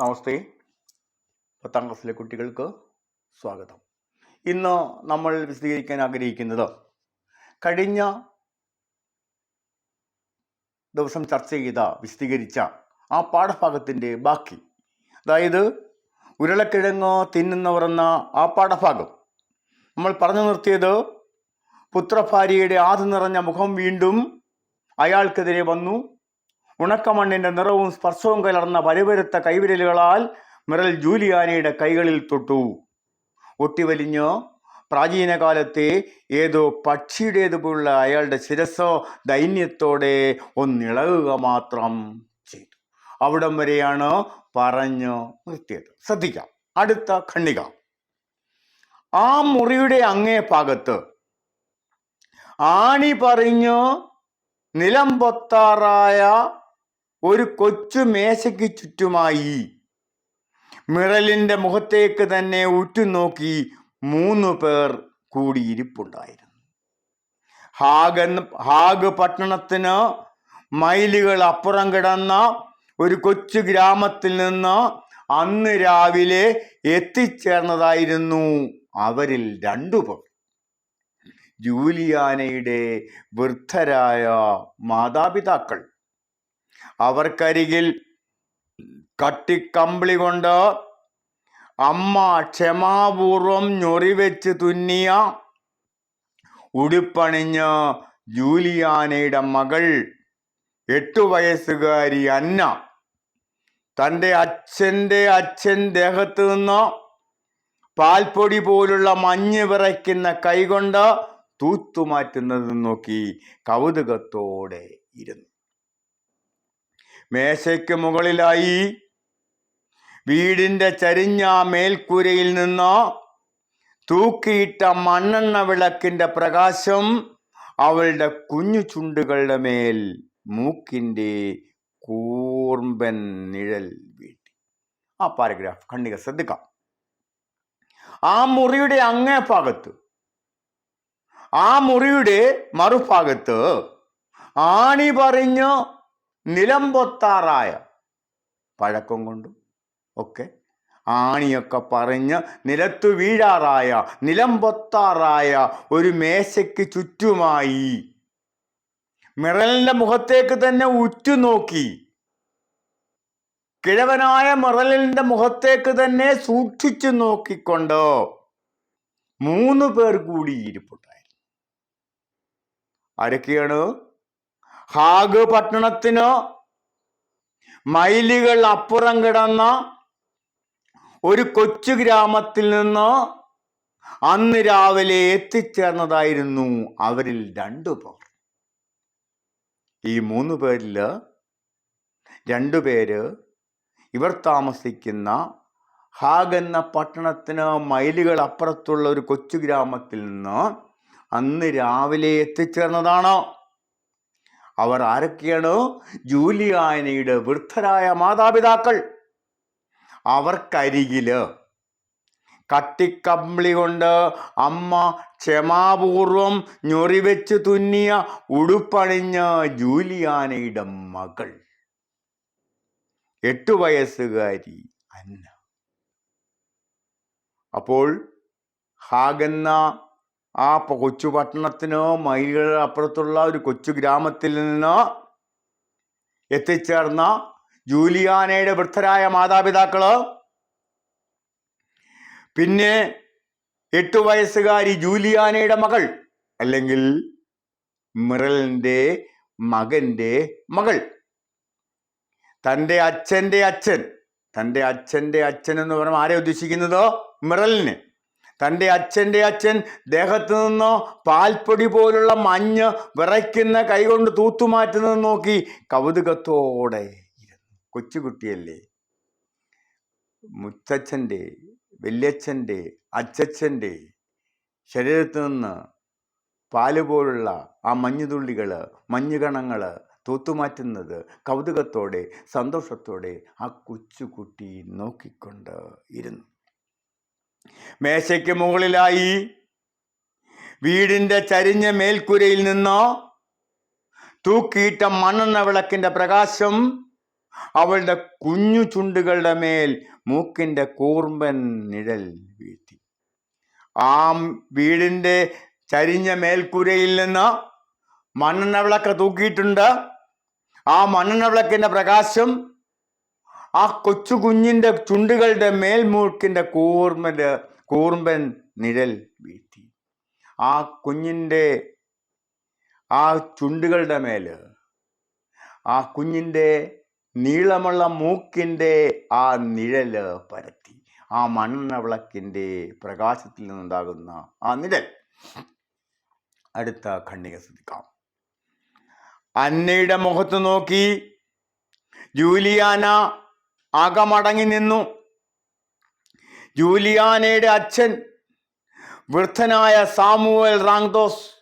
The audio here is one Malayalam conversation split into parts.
നമസ്തേ. പത്താം ക്ലാസ്സിലെ കുട്ടികൾക്ക് സ്വാഗതം. ഇന്ന് നമ്മൾ വിശദീകരിക്കാൻ ആഗ്രഹിക്കുന്നത് കഴിഞ്ഞ ദിവസം ചർച്ച ചെയ്ത വിശദീകരിച്ച ആ പാഠഭാഗത്തിന്റെ ബാക്കി. അതായത് ഉരുളക്കിഴങ്ങ് തിന്നുന്നവർ എന്ന ആ പാഠഭാഗം. നമ്മൾ പറഞ്ഞു നിർത്തിയത് പുത്രഭാര്യയുടെ ആദ്യം നിറഞ്ഞ മുഖം വീണ്ടും അയാൾക്കെതിരെ വന്നു. ഉണക്കമണ്ണിന്റെ നിറവും സ്പർശവും കലർന്ന പരുപരുത്ത കൈവിരലുകളാൽ മിറൽ ജൂലിയാനയുടെ കൈകളിൽ തൊട്ടു. ഒട്ടിവലിഞ്ഞ് പ്രാചീനകാലത്തെ ഏതോ പക്ഷിയുടേതുപോലുള്ള അയാളുടെ ശിരസോ ദൈന്യത്തോടെ ഒന്നിളകുക മാത്രം ചെയ്തു. അവിടം വരെയാണ് പറഞ്ഞു നിർത്തിയത്. ശ്രദ്ധിക്കാം. അടുത്ത ഖണ്ഡിക. ആ മുറിയുടെ അങ്ങേ ഭാഗത്ത് ആണി പറഞ്ഞു നിലം പൊത്താറായ ഒരു കൊച്ചു മേശയ്ക്ക് ചുറ്റുമായി മിറലിന്റെ മുഖത്തേക്ക് തന്നെ ഉറ്റുനോക്കി മൂന്ന് പേർ കൂടിയിരിപ്പുണ്ടായിരുന്നു. ഹാഗ് എന്ന് ഹാഗ് പട്ടണത്തിന് മൈലുകൾ അപ്പുറം കിടന്ന ഒരു കൊച്ചു ഗ്രാമത്തിൽ നിന്ന് അന്ന് രാവിലെ എത്തിച്ചേർന്നതായിരുന്നു അവരിൽ രണ്ടുപേർ ജൂലിയാനയുടെ വൃദ്ധരായ മാതാപിതാക്കൾ. അവർക്കരികിൽ കട്ടിക്കമ്പിളി കൊണ്ട് അമ്മ ക്ഷമാപൂർവം ഞൊറിവെച്ച് തുന്നിയ ഉടുപ്പണിഞ്ഞ് ജൂലിയാനയുടെ മകൾ എട്ടു വയസ്സുകാരി അന്ന തന്റെ അച്ഛന്റെ അച്ഛൻ ദേഹത്ത് നിന്ന് പാൽപ്പൊടി പോലുള്ള മഞ്ഞ് വിറയ്ക്കുന്ന കൈകൊണ്ട് തൂത്തുമാറ്റുന്നത് നോക്കി കൗതുകത്തോടെ ഇരുന്നു. മേശയ്ക്ക് മുകളിലായി വീടിന്റെ ചരിഞ്ഞ മേൽക്കൂരയിൽ നിന്ന് തൂക്കിയിട്ട മണ്ണെണ്ണ വിളക്കിന്റെ പ്രകാശം അവളുടെ കുഞ്ഞു ചുണ്ടുകളുടെ മേൽ മൂക്കിന്റെ കൂർമ്പൻ നിഴൽ വീട്ടി. ആ പാരഗ്രാഫ് കണ്ണിക ശ്രദ്ധിക്കാം. ആ മുറിയുടെ അങ്ങേ ഭാഗത്ത് ആ മുറിയുടെ മറുഭാഗത്ത് ആണി പറഞ്ഞ് നിലം പൊത്താറായ പഴക്കം കൊണ്ടും ഒക്കെ ആണിയൊക്കെ പറഞ്ഞ് നിലത്തു വീഴാറായ നിലമ്പൊത്താറായ ഒരു മേശയ്ക്ക് ചുറ്റുമായി മിറലിന്റെ മുഖത്തേക്ക് തന്നെ ഉറ്റുനോക്കി. കിഴവനായ മിറലിന്റെ മുഖത്തേക്ക് തന്നെ സൂക്ഷിച്ചു നോക്കിക്കൊണ്ട് മൂന്ന് പേർ കൂടി ഇരിപ്പുണ്ടായിരുന്നു. ആരൊക്കെയാണ്? ഹാഗ് പട്ടണത്തിന് മൈലുകൾ അപ്പുറം കിടന്ന ഒരു കൊച്ചു ഗ്രാമത്തിൽ നിന്ന് അന്ന് രാവിലെ എത്തിച്ചേർന്നതായിരുന്നു അവരിൽ രണ്ടു പേർ. ഈ മൂന്ന് പേരിൽ രണ്ടുപേര് ഇവർ താമസിക്കുന്ന ഹാഗ് എന്ന പട്ടണത്തിന് മൈലുകൾ അപ്പുറത്തുള്ള ഒരു കൊച്ചു ഗ്രാമത്തിൽ നിന്ന് അന്ന് രാവിലെ എത്തിച്ചേർന്നതാണ്. അവർ ആരൊക്കെയാണ്? ജൂലിയാനയുടെ വൃദ്ധരായ മാതാപിതാക്കൾ. അവർക്കരികിൽ കട്ടിക്കമ്പിളി കൊണ്ട് അമ്മ ക്ഷമാപൂർവം ഞൊറിവെച്ച് തുന്നിയ ഉടുപ്പണിഞ്ഞ ജൂലിയാനയുടെ മകൾ. എട്ടു വയസ്സുകാരി അന്ന. അപ്പോൾ ഹാഗെന്ന ആ കൊച്ചു പട്ടണത്തിനോ മൈലുകൾ അപ്പുറത്തുള്ള ഒരു കൊച്ചു ഗ്രാമത്തിൽ നിന്നോ എത്തിച്ചേർന്ന ജൂലിയാനയുടെ വൃദ്ധരായ മാതാപിതാക്കൾ പിന്നെ എട്ടു വയസ്സുകാരി ജൂലിയാനയുടെ മകൾ അല്ലെങ്കിൽ മിറലിന്റെ മകന്റെ മകൾ. തന്റെ അച്ഛന്റെ അച്ഛൻ തന്റെ അച്ഛന്റെ അച്ഛൻ എന്ന് പറയുമ്പോൾ ആരെ ഉദ്ദേശിക്കുന്നത്? മിറലിന്. തന്റെ അച്ഛന്റെ അച്ഛൻ ദേഹത്ത് നിന്നോ പാൽപ്പൊടി പോലുള്ള മഞ്ഞ് വിറയ്ക്കുന്ന കൈകൊണ്ട് തൂത്തുമാറ്റുന്നത് നോക്കി കൗതുകത്തോടെ ഇരുന്നു. കൊച്ചുകുട്ടിയല്ലേ? മുത്തച്ഛന്റെ വല്യച്ഛന്റെ അച്ചച്ഛന്റെ ശരീരത്ത് നിന്ന് പാൽ പോലുള്ള ആ മഞ്ഞുതുള്ളികൾ മഞ്ഞുകണങ്ങൾ തൂത്തുമാറ്റുന്നത് കൗതുകത്തോടെ സന്തോഷത്തോടെ ആ കൊച്ചുകുട്ടി നോക്കിക്കൊണ്ട് ഇരുന്നു. മേശയ്ക്ക് മുകളിലായി വീടിന്റെ ചരിഞ്ഞ മേൽക്കുരയിൽ നിന്നോ തൂക്കിയിട്ട മണ്ണെണ്ണ വിളക്കിന്റെ പ്രകാശം അവളുടെ കുഞ്ഞു ചുണ്ടുകളുടെ മേൽ മൂക്കിന്റെ കൂർമ്പൻ നിഴൽ വീഴ്ത്തി. ആ വീടിന്റെ ചരിഞ്ഞ മേൽക്കുരയിൽ നിന്ന് മണ്ണെണ്ണ വിളക്ക് തൂക്കിയിട്ടുണ്ട്. ആ മണ്ണെണ്ണ വിളക്കിന്റെ പ്രകാശം ആ കൊച്ചു കുഞ്ഞിന്റെ ചുണ്ടുകളുടെ മേൽമൂക്കിന്റെ കൂർമ്മന്റെ കൂർമ്പൻ നിഴൽ വീഴ്ത്തി. ആ കുഞ്ഞിന്റെ ആ ചുണ്ടുകളുടെ മേൽ ആ കുഞ്ഞിന്റെ നീളമുള്ള മൂക്കിന്റെ ആ നിഴൽ പരത്തി. ആ മണ്ണവിളക്കിന്റെ പ്രകാശത്തിൽ നിന്നുണ്ടാകുന്ന ആ നിഴൽ. അടുത്ത ഖണ്ണിക ശ്രദ്ധിക്കാം. അന്നയുടെ മുഖത്ത് നോക്കി. ജൂലിയാന അകമടങ്ങി നിന്നു ജൂലിയാനയുടെ അച്ഛൻ വൃദ്ധനായ സാമുവൽ റാങ്തോസ്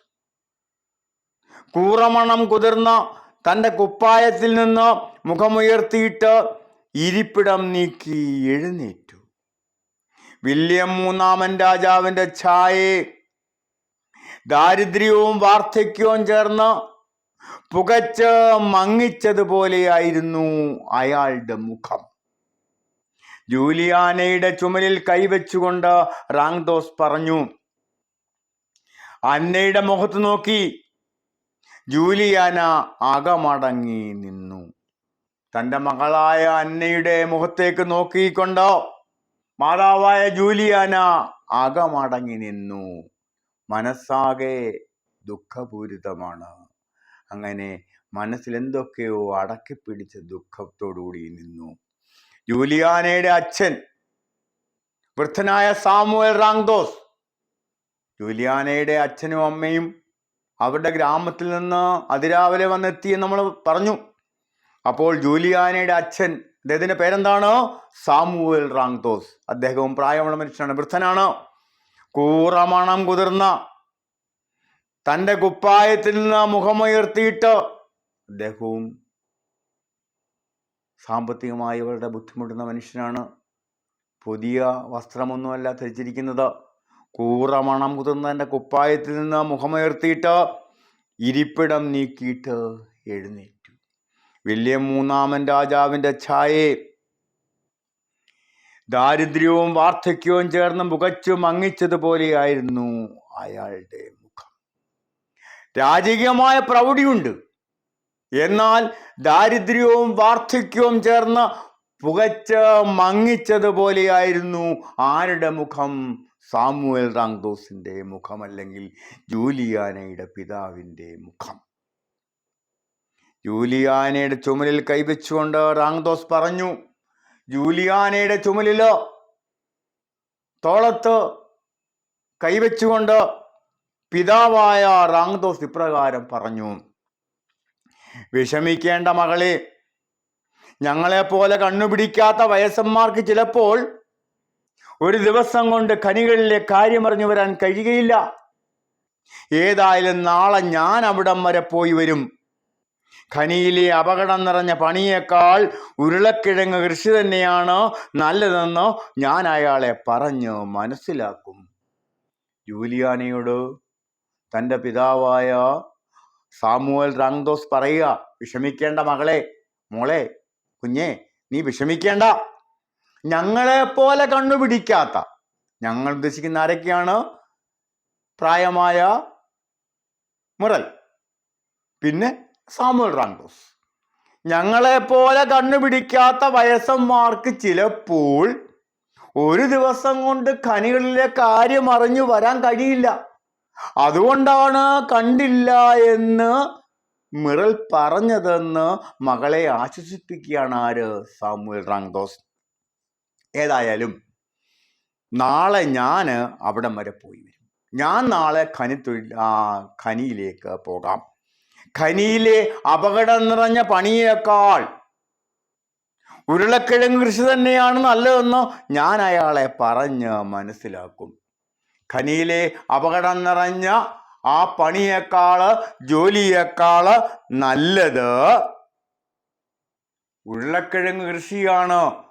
കൂറമണം കുതിർന്ന തന്റെ കുപ്പായത്തിൽ നിന്ന് മുഖമുയർത്തിയിട്ട് ഇരിപ്പിടം നീക്കി എഴുന്നേറ്റു. വില്യം മൂന്നാമൻ രാജാവിന്റെ ഛായയെ ദാരിദ്ര്യവും വാർദ്ധക്യവും ചേർന്ന് പുകച്ച് മങ്ങിച്ചതുപോലെയായിരുന്നു അയാളുടെ മുഖം. ജൂലിയാനയുടെ ചുമലിൽ കൈവച്ചുകൊണ്ട് റാങ്ദോസ് പറഞ്ഞു അന്നയുടെ മുഖത്ത് നോക്കി ജൂലിയാന അകമടങ്ങി നിന്നു. തന്റെ മകളായ അന്നയുടെ മുഖത്തേക്ക് നോക്കിക്കൊണ്ട് മാതാവായ ജൂലിയാന അകമടങ്ങി നിന്നു. മനസ്സാകെ ദുഃഖപൂരിതമാണ്. അങ്ങനെ മനസ്സിൽ എന്തൊക്കെയോ അടക്കിപ്പിടിച്ച ദുഃഖത്തോടുകൂടി നിന്നു. ജൂലിയാനയുടെ അച്ഛൻ വൃദ്ധനായ സാമുവൽ റാങ്ദോസ് ജൂലിയാനയുടെ അച്ഛനും അമ്മയും അവരുടെ ഗ്രാമത്തിൽ നിന്ന് അതിരാവിലെ വന്നെത്തി നമ്മൾ പറഞ്ഞു. അപ്പോൾ ജൂലിയാനയുടെ അച്ഛൻ അദ്ദേഹത്തിന്റെ പേരെന്താണ്? സാമുവൽ റാങ്തോസ് അദ്ദേഹവും പ്രായമുള്ള മനുഷ്യനാണ് വൃദ്ധനാണ്. കൂറമണം കുതിർന്ന തന്റെ കുപ്പായത്തിൽ നിന്ന് മുഖമുയർത്തിയിട്ട് അദ്ദേഹവും സാമ്പത്തികമായി വളരെ ബുദ്ധിമുട്ടുന്ന മനുഷ്യനാണ്. പുതിയ വസ്ത്രമൊന്നുമല്ല ധരിച്ചിരിക്കുന്നത്. കൂറ മണം കുതിർന്നതിന്റെ കുപ്പായത്തിൽ നിന്ന് മുഖമുയർത്തിയിട്ട് ഇരിപ്പിടം നീക്കിയിട്ട് എഴുന്നേറ്റു. വില്യം മൂന്നാമൻ രാജാവിന്റെ ഛായയെ ദാരിദ്ര്യവും വാർദ്ധക്യവും ചേർന്ന് മുഖച്ചു മങ്ങിച്ചതുപോലെയായിരുന്നു അയാളുടെ മുഖം. രാജകീയമായ പ്രൗഢിയുണ്ട്. എന്നാൽ ദാരിദ്ര്യവും വാർദ്ധക്യവും ചേർന്ന് പുകച്ച് മങ്ങിച്ചതുപോലെയായിരുന്നു ആരുടെ മുഖം? സാമുവൽ റാങ്ദോസിന്റെ മുഖം അല്ലെങ്കിൽ ജൂലിയാനയുടെ പിതാവിന്റെ മുഖം? ജൂലിയാനയുടെ ചുമലിൽ കൈവച്ചുകൊണ്ട് റാങ്ദോസ് പറഞ്ഞു ജൂലിയാനയുടെ ചുമലിലോ തോളത്ത് കൈവച്ചുകൊണ്ട് പിതാവായ റാങ്ദോസ് ഇപ്രകാരം പറഞ്ഞു വിഷമിക്കേണ്ട മകളെ ഞങ്ങളെപ്പോലെ കണ്ണുപിടിക്കാത്ത വയസ്സന്മാർക്ക് ചിലപ്പോൾ ഒരു ദിവസം കൊണ്ട് ഖനികളിലെ കാര്യമറിഞ്ഞു വരാൻ കഴിയുകയില്ല. ഏതായാലും നാളെ ഞാൻ അവിടം വരെ പോയി വരും. ഖനിയിലെ അപകടം നിറഞ്ഞ പണിയേക്കാൾ ഉരുളക്കിഴങ്ങ് കൃഷി തന്നെയാണ് നല്ലതെന്ന് ഞാൻ അയാളെ പറഞ്ഞു മനസ്സിലാക്കും. ജൂലിയാനയോട് തന്റെ പിതാവായ സാമുവൽ റാങ്ദോസ് പറയുക വിഷമിക്കേണ്ട മകളെ മോളെ കുഞ്ഞെ നീ വിഷമിക്കേണ്ട. ഞങ്ങളെ പോലെ കണ്ണുപിടിക്കാത്ത ഞങ്ങൾ ഉദ്ദേശിക്കുന്ന ആരൊക്കെയാണ്? പ്രായമായ മുറൽ. പിന്നെ സാമുവൽ റാങ്കോസ് ഞങ്ങളെ പോലെ കണ്ണുപിടിക്കാത്ത വയസ്സന്മാർക്ക് ചിലപ്പോൾ ഒരു ദിവസം കൊണ്ട് ഖനികളിലെ കാര്യം അറിഞ്ഞു വരാൻ കഴിയില്ല. അതുകൊണ്ടാണ് കണ്ടില്ല എന്ന് മിറൽ പറഞ്ഞതെന്ന് മകളെ ആശ്വസിപ്പിക്കുകയാണ് ആര്? സാമുവൽ റാങ്ദോസ് ഏതായാലും നാളെ ഞാൻ അവിടം വരെ പോയി വരും. ഞാൻ നാളെ ഖനി തൊഴിൽ ആ ഖനിയിലേക്ക് പോകാം. ഖനിയിലെ അപകടം നിറഞ്ഞ പണിയേക്കാൾ ഉരുളക്കിഴങ്ങ് കൃഷി തന്നെയാണ് നല്ലതെന്ന് ഞാൻ അയാളെ പറഞ്ഞ് മനസ്സിലാക്കും. ഖനിയിലെ അപകടം നിറഞ്ഞ ആ പണിയേക്കാൾ ജോലിയേക്കാൾ നല്ലത് ഉരുളക്കിഴങ്ങ് കൃഷിയാണ്.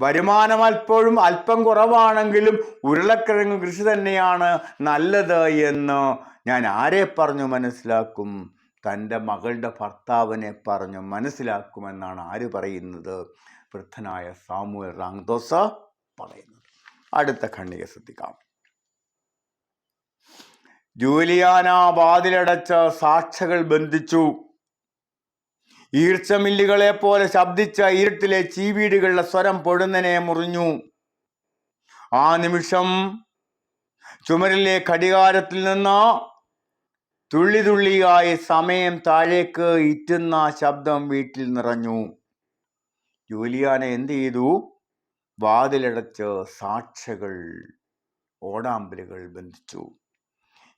വരുമാനം അല്പോഴും അല്പം കുറവാണെങ്കിലും ഉരുളക്കിഴങ്ങ് കൃഷി തന്നെയാണ് നല്ലത് എന്ന് ഞാൻ ആരെ പറഞ്ഞു മനസ്സിലാക്കും? തന്റെ മകളുടെ ഭർത്താവിനെ പറഞ്ഞു മനസ്സിലാക്കുമെന്നാണ് ആര് പറയുന്നത്? വൃദ്ധനായ സാമുവൽ റാങ്ദോസ പറയുന്നത്. അടുത്ത ഖണ്ഡിക ശ്രദ്ധിക്കാം. ജൂലിയാന വാതിലടച്ച് സാക്ഷകൾ ബന്ധിച്ചു. ഈർച്ചമില്ലുകളെ പോലെ ശബ്ദിച്ച ഇരുട്ടിലെ ചീവീടുകളുടെ സ്വരം പൊടുന്നനെ മുറിഞ്ഞു. ആ നിമിഷം ചുമരിലെ ഘടികാരത്തിൽ നിന്ന് തുള്ളി തുള്ളിയായി സമയം താഴേക്ക് ഇറ്റുന്ന ശബ്ദം വീട്ടിൽ നിറഞ്ഞു. ജൂലിയാന എന്ത് ചെയ്തു? വാതിലടച്ച് സാക്ഷകൾ ഓടാമ്പലുകൾ ബന്ധിച്ചു.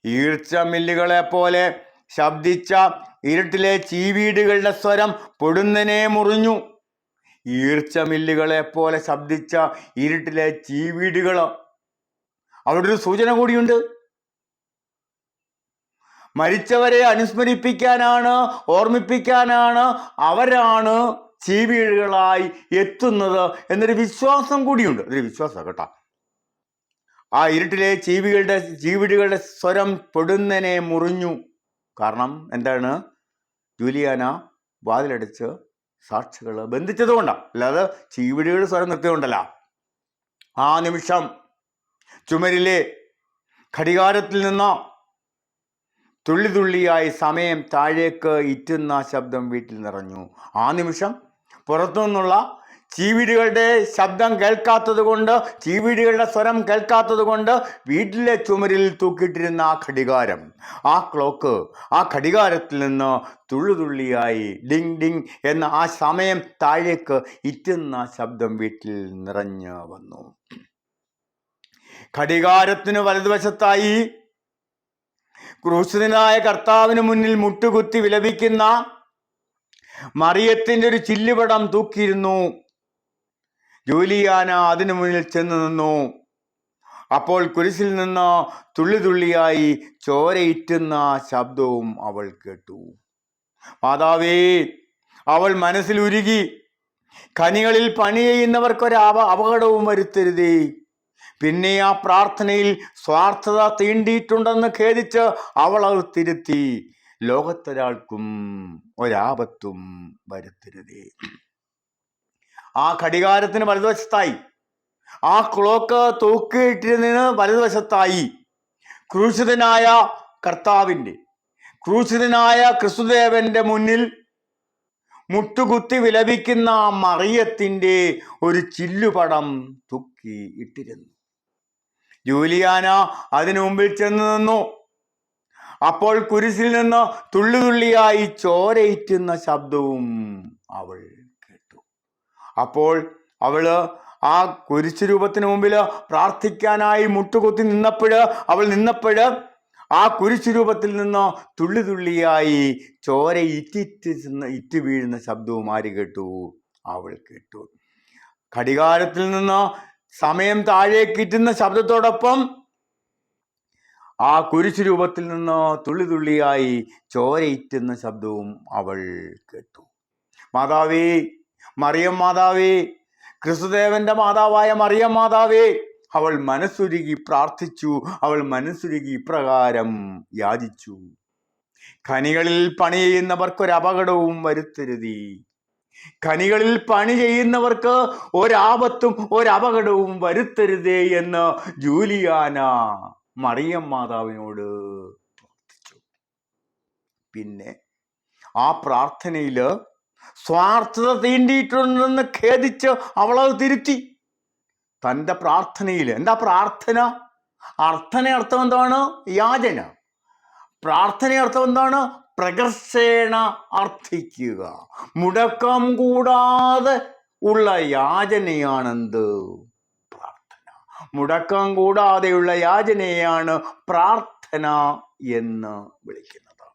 ഈർച്ച മില്ലുകളെ പോലെ ശബ്ദിച്ച ഇരുട്ടിലെ ചീവീടുകളുടെ സ്വരം പൊടുന്നനെ മുറിഞ്ഞു. ഈർച്ച മില്ലുകളെ പോലെ ശബ്ദിച്ച ഇരുട്ടിലെ ചീവീടുകൾ അവിടെ ഒരു സൂചന കൂടിയുണ്ട്. മരിച്ചവരെ അനുസ്മരിപ്പിക്കാനാണ് ഓർമ്മിപ്പിക്കാനാണ് അവരാണ് ചീവീടുകളായി എത്തുന്നത് എന്നൊരു വിശ്വാസം കൂടിയുണ്ട്. അതൊരു വിശ്വാസം കേട്ടോ. ആ ഇരുട്ടിലെ ജീവികളുടെ ചീവിടുകളുടെ സ്വരം പൊടുന്നനെ മുറിഞ്ഞു. കാരണം എന്താണ്? ജൂലിയാന വാതിലടിച്ച് സാക്ഷികൾ ബന്ധിച്ചതുകൊണ്ടാണ്. അല്ലാതെ ചീവിടുകൾ സ്വരം നിർത്തിയതുകൊണ്ടല്ല. ആ നിമിഷം ചുമരിലെ ഘടികാരത്തിൽ നിന്ന് തുള്ളി തുള്ളിയായി സമയം താഴേക്ക് ഇറ്റുന്ന ശബ്ദം വീട്ടിൽ നിറഞ്ഞു. ആ നിമിഷം പുറത്തു നിന്നുള്ള ചീവീടുകളുടെ ശബ്ദം കേൾക്കാത്തത് കൊണ്ട് ചീവീടുകളുടെ സ്വരം കേൾക്കാത്തത് കൊണ്ട് വീട്ടിലെ ചുമരിൽ തൂക്കിയിട്ടിരുന്ന ആ ഘടികാരം ആ ക്ലോക്ക് ആ ഘടികാരത്തിൽ നിന്ന് തുള്ളുതുള്ളിയായി ഡിങ് ഡിങ് എന്ന ആ സമയം താഴേക്ക് ഇറ്റുന്ന ശബ്ദം വീട്ടിൽ നിറഞ്ഞു വന്നു. ഘടികാരത്തിന് വലതുവശത്തായി ക്രൂശിതനായ കർത്താവിന് മുന്നിൽ മുട്ടുകുത്തി വിലപിക്കുന്ന മറിയത്തിന്റെ ഒരു ചില്ലുപടം തൂക്കിയിരുന്നു. ജൂലിയാന അതിനു മുന്നിൽ ചെന്ന് നിന്നു. അപ്പോൾ കുരിശിൽ നിന്ന് തുള്ളി തുള്ളിയായി ചോരയിറ്റുന്ന ശബ്ദവും അവൾ കേട്ടു. മാതാവേ അവൾ മനസ്സിൽ ഉരുകി. ഖനികളിൽ പണി ചെയ്യുന്നവർക്കൊരു അവ അപകടവും വരുത്തരുതേ. പിന്നെ ആ പ്രാർത്ഥനയിൽ സ്വാർത്ഥത തീണ്ടിയിട്ടുണ്ടെന്ന് ഖേദിച്ച് അവൾ അത് തിരുത്തി. ലോകത്തൊരാൾക്കും ഒരാപത്തും വരുത്തരുതേ. ആ ഘടികാരത്തിന് വലതുവശത്തായി. ആ ക്ലോക്ക് തൂക്കിയിട്ടിരുന്നതിന് വലതുവശത്തായി. ക്രൂശിതനായ കർത്താവിന്റെ ക്രൂശിതനായ ക്രിസ്തുദേവന്റെ മുന്നിൽ മുട്ടുകുത്തി വിലപിക്കുന്ന മറിയത്തിന്റെ ഒരു ചില്ലുപടം തൂക്കി ഇട്ടിരുന്നു. ജൂലിയാന അതിനു മുമ്പിൽ ചെന്ന് നിന്നു. അപ്പോൾ കുരിശിൽ നിന്ന് തുള്ളി തുള്ളിയായി ചോരയിറ്റുന്ന ശബ്ദവും അവൾ അപ്പോൾ അവൾ ആ കുരിശു രൂപത്തിന് മുമ്പിൽ പ്രാർത്ഥിക്കാനായി മുട്ടുകുത്തി നിന്നപ്പോഴ് അവൾ നിന്നപ്പോഴ് ആ കുരിശു രൂപത്തിൽ നിന്ന് തുള്ളി തുള്ളിയായി ചോര ഇറ്റിറ്റ് ഇറ്റ് വീഴുന്ന ശബ്ദവും ആര് കേട്ടു? അവൾ കേട്ടു. ഘടികാരത്തിൽ നിന്ന് സമയം താഴേക്ക് ഇറ്റുന്ന ശബ്ദത്തോടൊപ്പം ആ കുരിശു രൂപത്തിൽ നിന്ന് തുള്ളി തുള്ളിയായി ചോരയിറ്റുന്ന ശബ്ദവും അവൾ കേട്ടു. മാതാവേ മറിയം മാതാവേ ക്രിസ്തുദേവന്റെ മാതാവായ മറിയം മാതാവേ അവൾ മനസ്സുരുകി പ്രാർത്ഥിച്ചു അവൾ മനസ്സുരുകി ഇപ്രകാരം യാചിച്ചു. ഖനികളിൽ പണി ചെയ്യുന്നവർക്കൊരു അപകടവും വരുത്തരുതി. ഖനികളിൽ പണി ചെയ്യുന്നവർക്ക് ഒരാപത്തും ഒരപകടവും വരുത്തരുതേ എന്ന് ജൂലിയാന മറിയം മാതാവിനോട് പ്രാർത്ഥിച്ചു. പിന്നെ ആ പ്രാർത്ഥനയിൽ സ്വാർത്ഥത തീണ്ടിയിട്ടുണ്ടെന്ന് ഖേദിച്ച് അവളത് തിരുത്തി. തന്റെ പ്രാർത്ഥനയിൽ എന്താ പ്രാർത്ഥന? അർത്ഥന അർത്ഥം എന്താണ്? യാചന. പ്രാർത്ഥന അർത്ഥം എന്താണ്? പ്രകർഷേണ അർത്ഥിക്കുക. മുടക്കം കൂടാതെ ഉള്ള യാചനയാണെന്ത്? പ്രാർത്ഥന. മുടക്കം കൂടാതെയുള്ള യാചനയാണ് പ്രാർത്ഥന എന്ന് വിളിക്കുന്നത്.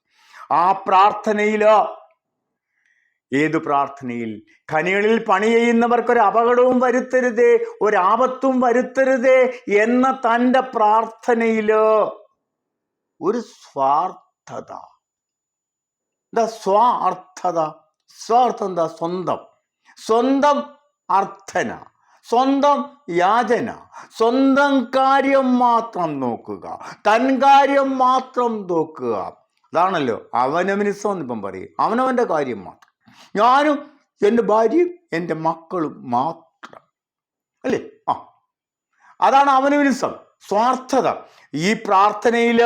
ആ പ്രാർത്ഥനയിൽ ഏതു പ്രാർത്ഥനയിൽ? ഖനികളിൽ പണി ചെയ്യുന്നവർക്കൊരു അപകടവും വരുത്തരുതേ ഒരാപത്തും വരുത്തരുതേ എന്ന തന്റെ പ്രാർത്ഥനയിൽ ഒരു സ്വാർത്ഥത. എന്താ സ്വാർത്ഥത? സ്വാർത്ഥം എന്താ? സ്വന്തം. സ്വന്തം അർത്ഥന. സ്വന്തം യാചന. സ്വന്തം കാര്യം മാത്രം നോക്കുക. തൻ കാര്യം മാത്രം നോക്കുക. അതാണല്ലോ. അവനവനിസം എന്നിപ്പം പറയും. അവനവന്റെ കാര്യം മാത്രം. ഞാനും എന്റെ ഭാര്യയും എന്റെ മക്കളും മാത്രം. അല്ലേ? ആ. അതാണ് അവനവനിസം. സ്വാർത്ഥത. ഈ പ്രാർത്ഥനയിൽ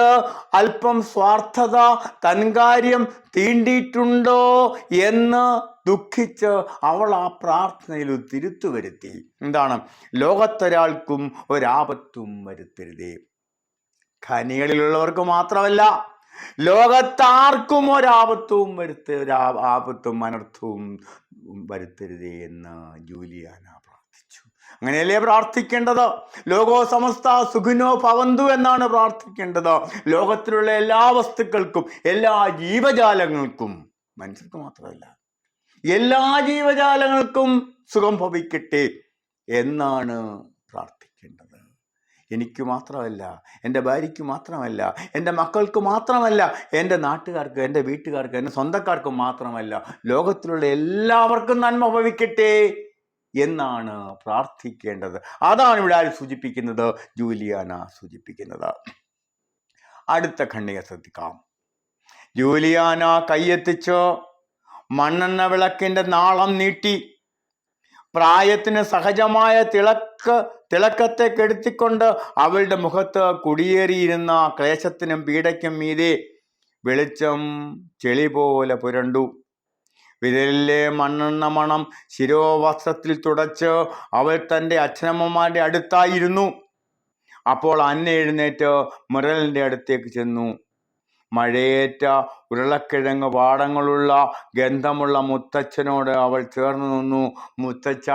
അല്പം സ്വാർത്ഥത തൻകാര്യം തീണ്ടിയിട്ടുണ്ടോ എന്ന് ദുഃഖിച്ച് അവൾ ആ പ്രാർത്ഥനയിൽ തിരുത്തു വരുത്തി. എന്താണ്? ലോകത്തൊരാൾക്കും ഒരാപത്തും വരുത്തരുതേ. ഖനികളിലുള്ളവർക്ക് മാത്രമല്ല ലോകത്താർക്കും ഒരാപത്തും വരുത്ത ആപത്തും അനർത്ഥവും വരുത്തരുതേ എന്ന് ജൂലിയാന പ്രാർത്ഥിച്ചു. അങ്ങനെയല്ലേ പ്രാർത്ഥിക്കേണ്ടത്? ലോകോ സമസ്ത സുഖിനോ പവന്തു എന്നാണ് പ്രാർത്ഥിക്കേണ്ടത്. ലോകത്തിലുള്ള എല്ലാ വസ്തുക്കൾക്കും എല്ലാ ജീവജാലങ്ങൾക്കും മനുഷ്യർക്ക് മാത്രമല്ല എല്ലാ ജീവജാലങ്ങൾക്കും സുഖം ഭവിക്കട്ടെ എന്നാണ് പ്രാർത്ഥിക്കേണ്ടത് എനിക്ക് മാത്രമല്ല എന്റെ ഭാര്യയ്ക്ക് മാത്രമല്ല എന്റെ മക്കൾക്ക് മാത്രമല്ല എന്റെ നാട്ടുകാർക്ക് എന്റെ വീട്ടുകാർക്ക് എന്റെ സ്വന്തക്കാർക്ക് മാത്രമല്ല ലോകത്തിലുള്ള എല്ലാവർക്കും നന്മ ഭവിക്കട്ടെ എന്നാണ് പ്രാർത്ഥിക്കേണ്ടത്. അതാണ് ഇവിടെ ആര് സൂചിപ്പിക്കുന്നത്? ജൂലിയാന സൂചിപ്പിക്കുന്നത്. അടുത്ത ഖണ്ഡിക ശ്രദ്ധിക്കാം. ജൂലിയാന കൈയെത്തിച്ച് മണ്ണെണ്ണ വിളക്കിന്റെ നാളം നീട്ടി. പ്രായത്തിന് സഹജമായ തിളക്ക് തിളക്കത്തെ കെടുത്തിക്കൊണ്ട് അവളുടെ മുഖത്ത് കുടിയേറിയിരുന്ന ക്ലേശത്തിനും പീഡയ്ക്കും മീതെ വെളിച്ചം ചെളി പോലെ പുരണ്ടു. വിരലിലെ മണ്ണെണ്ണ മണം ശിരോവസ്ത്രത്തിൽ തുടച്ച് അവൾ തന്റെ അച്ഛനമ്മമാരുടെ അടുത്തായിരുന്നു. അപ്പോൾ അന്നെഴുന്നേറ്റ് മുരലിന്റെ അടുത്തേക്ക് ചെന്നു. മഴയേറ്റ ഉരുളക്കിഴങ്ങ് പാടങ്ങളുള്ള ഗന്ധമുള്ള മുത്തച്ഛനോട് അവൾ ചേർന്നു നിന്നു. മുത്തച്ഛ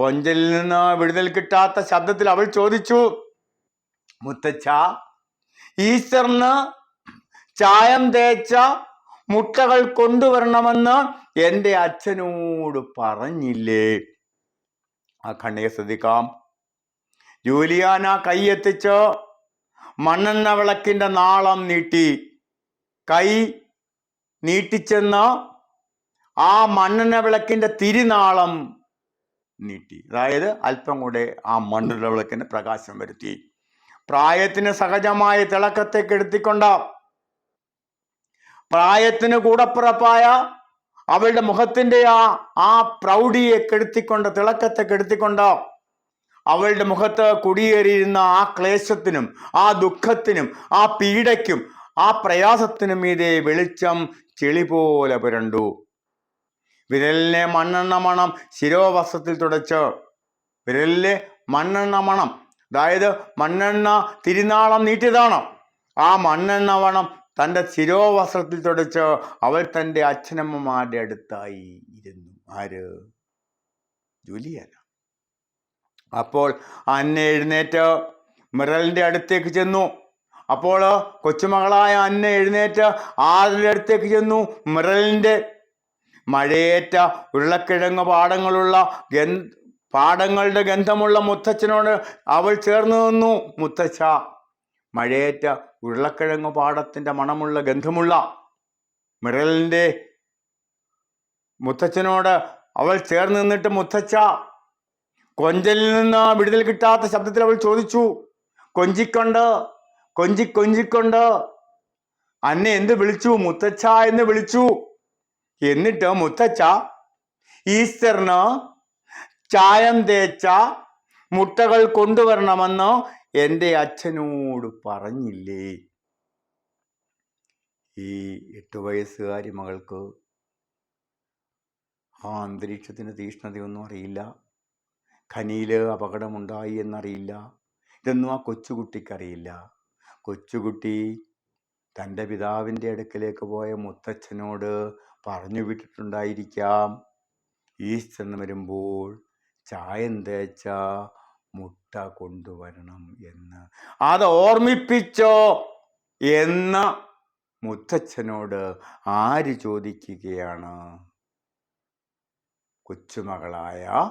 കൊഞ്ചലിൽ നിന്ന് വിടുതൽ കിട്ടാത്ത ശബ്ദത്തിൽ അവൾ ചോദിച്ചു മുത്തച്ഛ ഈസ്റ്ററിന് ചായം തേച്ച മുട്ടകൾ കൊണ്ടുവരണമെന്ന് എന്റെ അച്ഛനോട് പറഞ്ഞില്ലേ? ആ കണ്ണിയെ ശ്രദ്ധിക്കാം. ജൂലിയാന കൈയെത്തിച്ച് മണ്ണെണ്ണ വിളക്കിന്റെ നാളം നീട്ടി. കൈ നീട്ടിച്ചെന്ന് ആ മണ്ണെണ്ണ വിളക്കിന്റെ തിരിനാളം നീട്ടി. അതായത് അല്പം കൂടെ ആ മണ്ണെണ്ണ വിളക്കിന് പ്രകാശം വരുത്തി. പ്രായത്തിന് സഹജമായ തിളക്കത്തെ എടുത്തിക്കൊണ്ട പ്രായത്തിന് കൂടപ്പിറപ്പായ അവളുടെ മുഖത്തിന്റെ ആ ആ പ്രൗഢിയെ കെടുത്തിക്കൊണ്ട് തിളക്കത്തെ കെടുത്തിക്കൊണ്ട് അവളുടെ മുഖത്ത് കുടിയേറിയിരുന്ന ആ ക്ലേശത്തിനും ആ ദുഃഖത്തിനും ആ പീഡയ്ക്കും ആ പ്രയാസത്തിനും മീതെ വെളിച്ചം ചെളി പോലെ പുരണ്ടു. വിരലിനെ മണ്ണെണ്ണ മണം ശിരോവസ്ത്രത്തിൽ തുടച്ച്. വിരലിലെ മണ്ണെണ്ണ മണം അതായത് മണ്ണെണ്ണ തിരുനാളം നീട്ടിയതാണ്. ആ മണ്ണെണ്ണ മണം തന്റെ ശിരോവസ്ത്രത്തിൽ തുടച്ച് അവൾ തന്റെ അച്ഛനമ്മമാരുടെ അടുത്തായി ഇരുന്നു. ആര്? ജൂലിയന. അപ്പോൾ അന്ന എഴുന്നേറ്റ്. മിറലിന്റെ അടുത്തേക്ക് ചെന്നു. അപ്പോൾ കൊച്ചുമകളായ അന്ന എഴുന്നേറ്റ്. ആറിന്റെ അടുത്തേക്ക് ചെന്നു മിറലിന്റെ മഴയേറ്റ ഉരുളക്കിഴങ്ങ് പാടങ്ങളുള്ള ഗന്ധ പാടങ്ങളുടെ ഗന്ധമുള്ള മുത്തച്ഛനോട് അവൾ ചേർന്ന് നിന്നു. മുത്തച്ഛ മഴയേറ്റ ഉരുളക്കിഴങ്ങ് പാടത്തിന്റെ മണമുള്ള ഗന്ധമുള്ള മിറലിന്റെ മുത്തച്ഛനോട് അവൾ ചേർന്ന് നിന്നിട്ട് മുത്തച്ഛ കൊഞ്ചലിൽ നിന്ന് വിടുതൽ കിട്ടാത്ത ശബ്ദത്തിൽ അവൾ ചോദിച്ചു കൊഞ്ചിക്കൊണ്ട്? കൊഞ്ചി കൊഞ്ചിക്കൊണ്ട്? അന്നെ എന്ത് വിളിച്ചു? മുത്തച്ഛ എന്ന് വിളിച്ചു. എന്നിട്ട് മുത്തച്ഛ ഈസ്റ്ററിന് ചായം തേച്ച മുട്ടകൾ കൊണ്ടുവരണമെന്ന് എന്റെ അച്ഛനോട് പറഞ്ഞില്ലേ? ഈ എട്ട് വയസ്സുകാരി മകൾക്ക് ആ അന്തരീക്ഷത്തിന്റെ തീഷ്ണതയൊന്നും അറിയില്ല. ഖനിയിൽ അപകടമുണ്ടായി എന്നറിയില്ല. ഇതൊന്നും ആ കൊച്ചുകുട്ടിക്കറിയില്ല. കൊച്ചുകുട്ടി തന്റെ പിതാവിന്റെ അടുക്കലേക്ക് പോയ മുത്തച്ഛനോട് പറഞ്ഞു വിട്ടിട്ടുണ്ടായിരിക്കാം. ഈസ്റ്ററിന് വരുമ്പോൾ ചായം തേച്ച? മുട്ട കൊണ്ടുവരണം എന്ന്. അത് ഓർമ്മിപ്പിച്ചോ എന്ന മുത്തച്ഛനോട് ആര് ചോദിക്കുകയാണ്? കൊച്ചുമകളായ